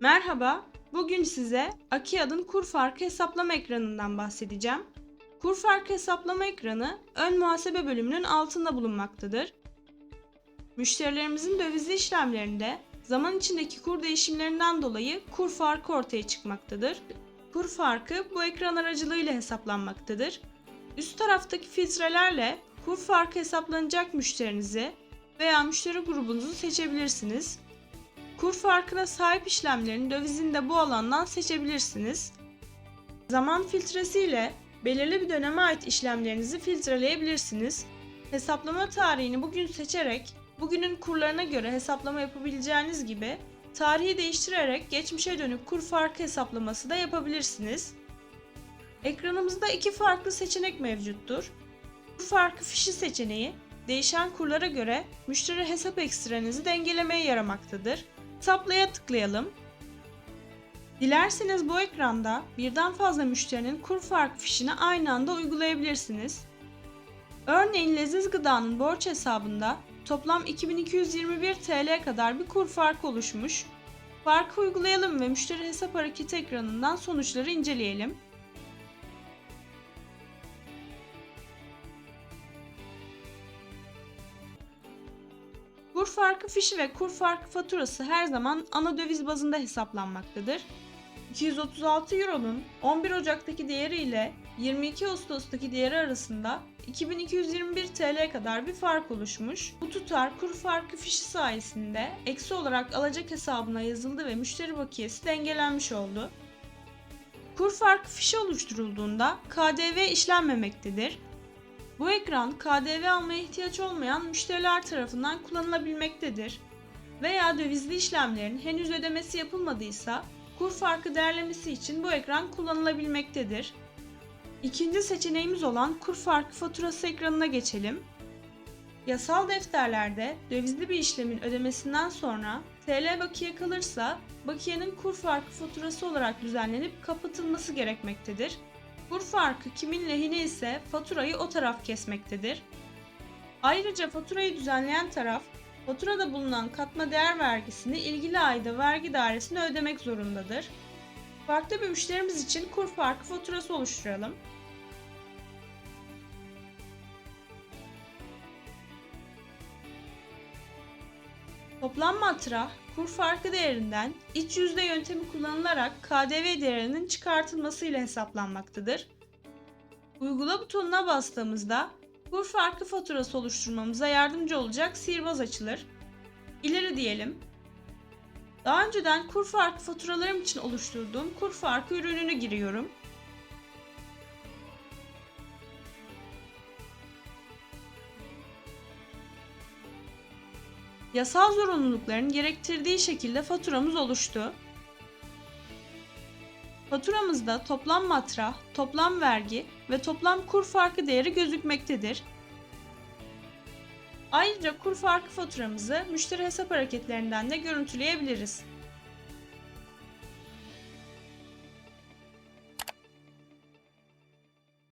Merhaba, bugün size Akiad'ın kur farkı hesaplama ekranından bahsedeceğim. Kur farkı hesaplama ekranı ön muhasebe bölümünün altında bulunmaktadır. Müşterilerimizin dövizli işlemlerinde zaman içindeki kur değişimlerinden dolayı kur farkı ortaya çıkmaktadır. Kur farkı bu ekran aracılığıyla hesaplanmaktadır. Üst taraftaki filtrelerle kur farkı hesaplanacak müşterinizi veya müşteri grubunuzu seçebilirsiniz. Kur farkına sahip işlemlerin dövizini de bu alandan seçebilirsiniz. Zaman filtresi ile belirli bir döneme ait işlemlerinizi filtreleyebilirsiniz. Hesaplama tarihini bugün seçerek bugünün kurlarına göre hesaplama yapabileceğiniz gibi tarihi değiştirerek geçmişe dönük kur farkı hesaplaması da yapabilirsiniz. Ekranımızda iki farklı seçenek mevcuttur. Kur farkı fişi seçeneği değişen kurlara göre müşteri hesap ekstrenizi dengelemeye yaramaktadır. Hesaplaya tıklayalım. Dilerseniz bu ekranda birden fazla müşterinin kur farkı fişini aynı anda uygulayabilirsiniz. Örneğin Leziz Gıda'nın borç hesabında toplam 2221 TL kadar bir kur farkı oluşmuş. Farkı uygulayalım ve müşteri hesap hareketi ekranından sonuçları inceleyelim. Farkı fişi ve kur farkı faturası her zaman ana döviz bazında hesaplanmaktadır. 236 Euro'nun 11 Ocak'taki değeri ile 22 Ağustos'taki değeri arasında 2221 TL kadar bir fark oluşmuş. Bu tutar kur farkı fişi sayesinde eksi olarak alacak hesabına yazıldı ve müşteri bakiyesi dengelenmiş oldu. Kur farkı fişi oluşturulduğunda KDV işlenmemektedir. Bu ekran KDV almaya ihtiyaç olmayan müşteriler tarafından kullanılabilmektedir. Veya dövizli işlemlerin henüz ödemesi yapılmadıysa kur farkı değerlemesi için bu ekran kullanılabilmektedir. İkinci seçeneğimiz olan kur farkı faturası ekranına geçelim. Yasal defterlerde dövizli bir işlemin ödemesinden sonra TL bakiye kalırsa bakiyenin kur farkı faturası olarak düzenlenip kapatılması gerekmektedir. Kur farkı kimin lehine ise faturayı o taraf kesmektedir. Ayrıca faturayı düzenleyen taraf faturada bulunan katma değer vergisini ilgili ayda vergi dairesine ödemek zorundadır. Farklı bir müşterimiz için kur farkı faturası oluşturalım. Toplam matrah kur farkı değerinden iç yüzde yöntemi kullanılarak KDV değerinin çıkartılmasıyla hesaplanmaktadır. Uygula butonuna bastığımızda kur farkı faturası oluşturmamıza yardımcı olacak sihirbaz açılır. İleri diyelim. Daha önceden kur farkı faturalarım için oluşturduğum kur farkı ürününü giriyorum. Yasal zorunlulukların gerektirdiği şekilde faturamız oluştu. Faturamızda toplam matrah, toplam vergi ve toplam kur farkı değeri gözükmektedir. Ayrıca kur farkı faturamızı müşteri hesap hareketlerinden de görüntüleyebiliriz.